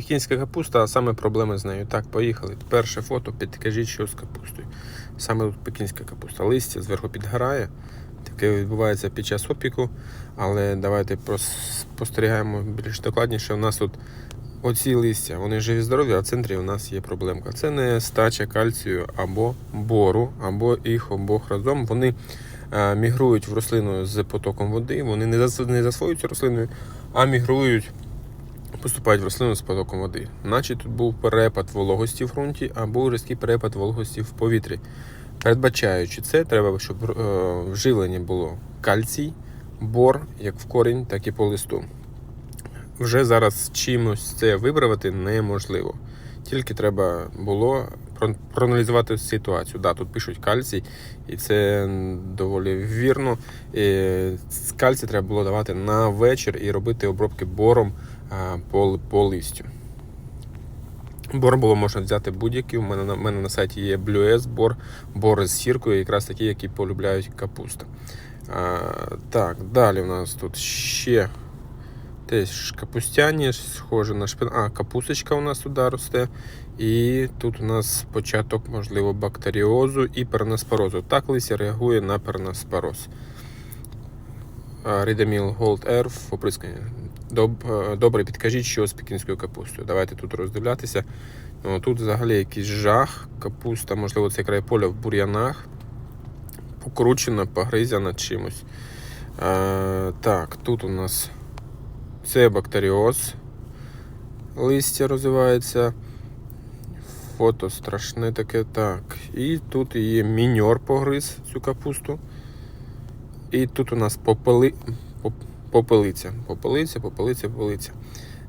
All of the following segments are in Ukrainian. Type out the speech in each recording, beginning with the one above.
Пекінська капуста, а саме проблеми з нею. Так, поїхали. Перше фото, підкажіть, що з капустою. Саме тут пекінська капуста. Листя зверху підгорає. Таке відбувається під час опіку. Але давайте спостерігаємо більш докладніше. У нас тут оці листя, вони живі здорові, а в центрі у нас є проблемка. Це не стача кальцію або бору, або їх обох разом. Вони е, мігрують в рослину з потоком води, вони не засвоюються рослиною, а мігрують поступають в рослину з потоком води. Наче тут був перепад вологості в ґрунті або різкий перепад вологості в повітрі. Передбачаючи це, треба, щоб е, в було кальцій, бор, як в корінь, так і по листу. Вже зараз чимось це виправити неможливо. Тільки треба було проаналізувати ситуацію. Да, тут пишуть кальцій, і це доволі вірно. І кальцій треба було давати на вечір і робити обробки бором по, по листю. Бор можна взяти будь-який. У мене на мене на сайті є S бор, бор з сіркою, якраз такі, які полюбляють капуста. А, так, далі у нас тут ще теж капустяні, схоже на шпин. А, капусточка у нас туди росте. І тут у нас початок, можливо, бактеріозу і перноспорозу. Так листя реагує на перноспороз. Рідаміл Gold Air в. Доб- е, Добре, підкажіть, що з пекінською капустою. Давайте тут роздивлятися. Ну, Тут взагалі якийсь жах, капуста, можливо, це край поля в бур'янах. Покручена, погризяна чимось. Е, так, тут у нас це бактеріоз. Листя розвивається. Фото страшне таке. Так. І тут є міньор погриз цю капусту. І тут у нас попели... поп- попелиця. Попелиця, попелиця, попелиця.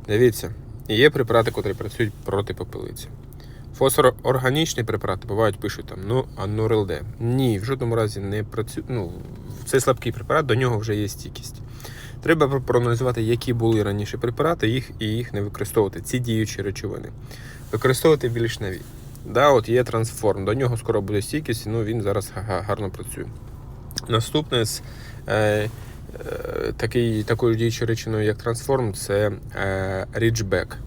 Дивіться, є препарати, які працюють проти попелиці. Фосфорорганічні препарати бувають, пишуть там, ну, анурилде. Ні, в жодному разі не працює. Ну, це слабкий препарат, до нього вже є стійкість. Треба про- проаналізувати, які були раніше препарати, їх і їх не використовувати. Ці діючі речовини. Використовувати більш нові. Да, от є трансформ, до нього скоро буде стійкість, ну він зараз гарно працює. Наступне з е, такий, такою діючою речовиною, як трансформ, це е, ріджбек.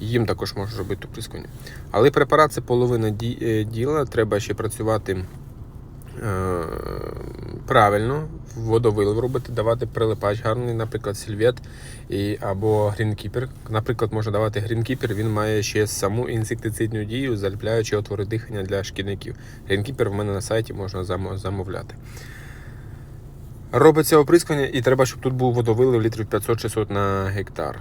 Їм також можна робити оприскування. Але препарат це половина е, діла. Треба ще працювати е, правильно, водовилив робити, давати прилипач гарний, наприклад, сільвет і, або грінкіпер. Наприклад, можна давати грінкіпер, він має ще саму інсектицидну дію, заліпляючи отвори дихання для шкідників. Грінкіпер в мене на сайті можна замовляти. Робиться оприскування і треба, щоб тут був водовилив літрів 500-600 на гектар.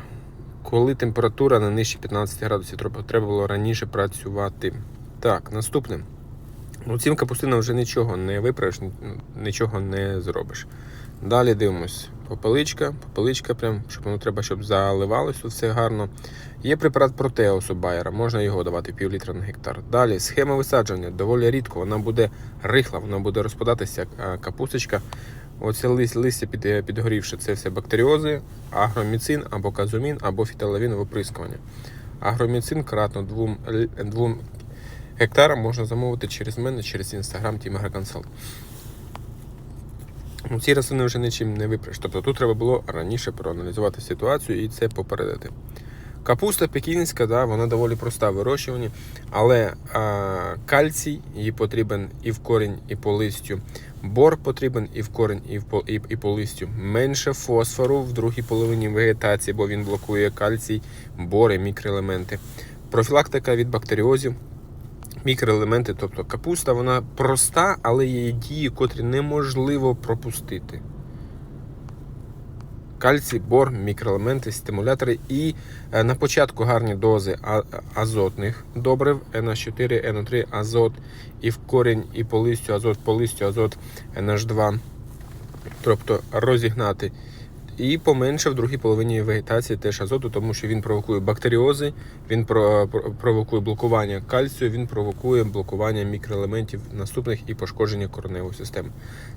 Коли температура не нижче 15 градусів, треба, було раніше працювати. Так, наступне. Ну, цим капустинам вже нічого не виправиш, нічого не зробиш. Далі дивимось. Попеличка, попеличка, прям, щоб воно треба, щоб заливалось тут все гарно. Є препарат протеосу Байера, можна його давати пів літра на гектар. Далі схема висадження доволі рідко, вона буде рихла, вона буде розпадатися як капусточка. Оце листя під, підгорівши, це все бактеріози, агроміцин або казумін, або фіталавін оприскування. Агроміцин кратно двом, двом гектарам можна замовити через мене, через інстаграм AgroConsult. Ну, ці рослини вже нічим не виправиш. Тобто тут треба було раніше проаналізувати ситуацію і це попередити. Капуста пекінська, да, вона доволі проста в вирощуванні, але а, кальцій їй потрібен і в корінь, і по листю. Бор потрібен і в корінь, і, в і, і по листю. Менше фосфору в другій половині вегетації, бо він блокує кальцій, бор і мікроелементи. Профілактика від бактеріозів, мікроелементи, тобто капуста, вона проста, але є дії, котрі неможливо пропустити. Кальцій, бор, мікроелементи, стимулятори і е, на початку гарні дози азотних добрив NH4, NO3, азот і в корінь, і по листю азот, по листю азот NH2. Тобто розігнати. І поменше в другій половині вегетації теж азоту, тому що він провокує бактеріози, він про- про- провокує блокування кальцію, він провокує блокування мікроелементів наступних і пошкодження кореневої системи.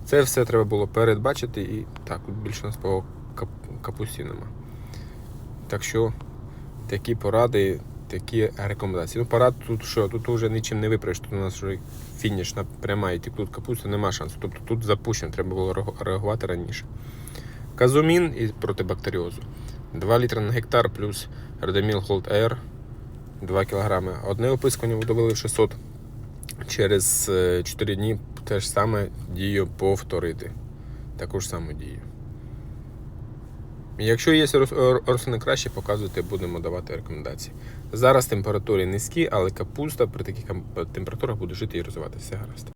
Це все треба було передбачити і так, більше нас по кап- капусті нема. Так що такі поради, такі рекомендації. Ну, парад тут що? Тут вже нічим не виправиш, тут у нас вже фінішна пряма, і тут капуста нема шансу. Тобто тут запущено, треба було реагувати раніше. Казумін і проти бактеріозу. 2 літри на гектар плюс Радаміл Холд Air 2 кг. Одне опискування видавили 600. Через е, 4 дні те ж саме дію повторити. Таку ж саму дію. Якщо є рос- рослини краще, показуйте, будемо давати рекомендації. Зараз температури низькі, але капуста при таких температурах буде жити і розвиватися. Гаразд.